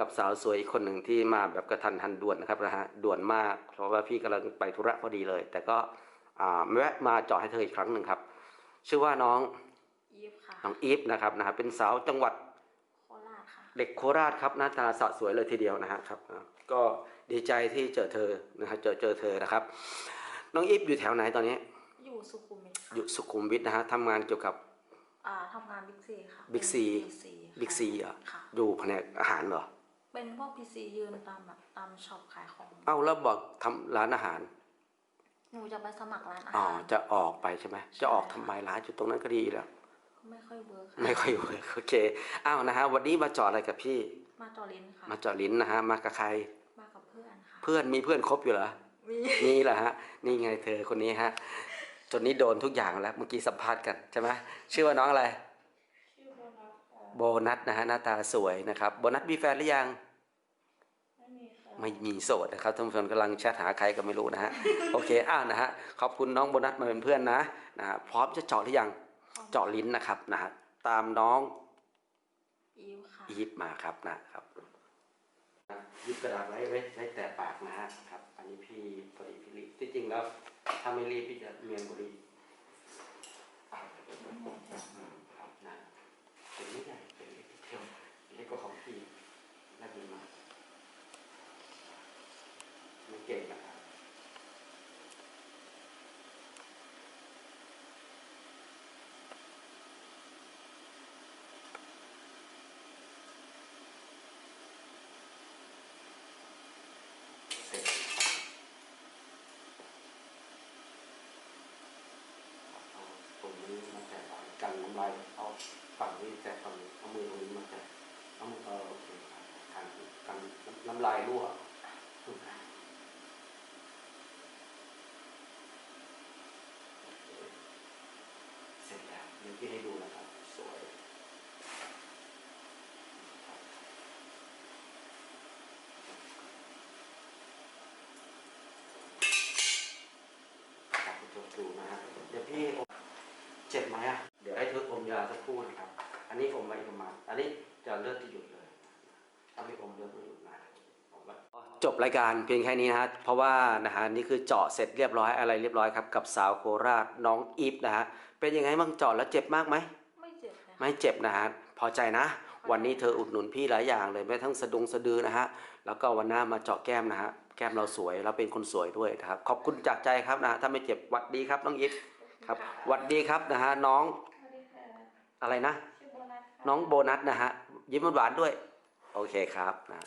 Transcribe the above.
กับสาวสวยอีกคนหนึ่งที่มาแบบกระทันหันด่วนนะครับนะฮะด่วนมาก เพราะว่าพี่กำลังไปธุระพอดีเลย แต่ก็อ่าแวะมาเจาะให้เธออีกครั้งหนึ่งครับ ชื่อว่าน้องอีฟค่ะน้องอีฟนะครับนะฮะเป็นสาวจังหวัดโคราชค่ะเด็กโคราชครับหน้าตาสะสวยเลยทีเดียวนะฮะครับอ่าก็ดีใจที่เจอเธอนะฮะเจอเจอเธอนะครับ น้องอีฟอยู่แถวไหนตอนนี้ อยู่สุขุมวิทค่ะอยู่สุขุมวิทนะฮะทำงานเกี่ยวกับอ่าทำงานบิ๊กซีค่ะ Big C บิ๊กซีบิ๊กซีอะค่ะอยู่แผนกอาหารเหรอ เป็นพวกพีซียืนตามแบบตามช็อปขายของ เอ้าแล้วบอกทำร้านอาหารหนูจะไปสมัครร้านอาอ๋อหาร จะออกไปใช่ไหมจะออกทำไมร้านอยู่ตรงนั้นก็ดีแล้ว ไม่ค่อยเวิร์คค่ะไม่ค่อยเวิร์กโอเคอ้าวนะฮะวันนี้มาเจอดอะไรกับพี่ มาจอลินค่ะ มาเจอดลิ้นนะฮะมากับใคร มากับเพื่อนค่ะ เพื่อนมีเพื่อนครบอยู่เหรอ มีนี่แหละฮะ นี่ไงเธอคนนี้ฮะ จนนี้โดนทุกอย่างแล้ว เมื่อกี้สัมภาษณ์กันใช่ไหมชื่อว่าน้องอะไร ชื่อโบนัสค่ะโบนัสนะฮะหน้าตาสวยนะครับ โบนัสมีแฟนหรือยังไม่มีค่ะ ไม่มีโสดนะครับท่านผู้ชมกำลังแชทหาใครก็ไม่รู้นะฮะโอเคอ้าวนะฮะขอบคุณน้องโบนัสมาเป็นเพื่อนนะนะฮะพร้อมจะเจาะหรือยังเจาะลิ้นนะครับนะฮะตามน้องอีฟค่ะอีฟมาครับนะครับยิบกระดาษไว้ไว้ไว้แต่ปากนะฮะครับ อันนี้พี่พอดีพี่รีบที่จริงแล้วถ้าไม่รีบพี่จะเมียนบุรีอะอืมครับนะเป็นไม่ใหญ่เป็นเล็กนิดเดียวเล็กกว่าของพี่น่าดีมากไม่เก่งนะครับเสร็จเอาตรงนี้มาแตะก่อนกันน้ำ ลายเอาฝั่งนี้แตะฝั่งนี้เอามือตรงนี้มาแตะเอามือเออโอเคกันกันน้ำลายรั่วเสร็จแล้วเดี๋ยวพี่ให้ดูนะครับ สวยครับคุณผู้ชมดูนะฮะเดี๋ยวพี่เจ็บไหมอะ เดี๋ยวให้เธออมยาสักครู่นะครับ อันนี้อมไว้ประมาณอันนี้จะเลือดที่หยุดเลยถ้าไม่อมเลือดไม่หยุดนะผมว่าจบรายการเพียงแค่นี้นะฮะเพราะว่านะฮะนี่คือเจาะเสร็จเรียบร้อยอะไรเรียบร้อยครับกับสาวโคราชน้องอีฟนะฮะเป็นยังไงบ้างเจาะแล้วเจ็บมากไหมไม่เจ็บเลยค่ะไม่เจ็บนะฮะพอใจนะ วันนี้เธออุดหนุนพี่หลายอย่างเลยแม้ทั้งสะดุงสะดือนะฮะแล้วก็วันหน้ามาเจาะแก้มนะฮะแก้มเราสวยเราเป็นคนสวยด้วยนะครับขอบคุณจากใจครับนะถ้าไม่เจ็บหวัดดีครับน้องยิปครับหวัดดีครับนะฮะน้องสวัสดีค่ะ อะไรนะชื่อโบนัสค่ะน้องโบนัสนะฮะยิ้มหวานๆด้วย โอเคครับนะ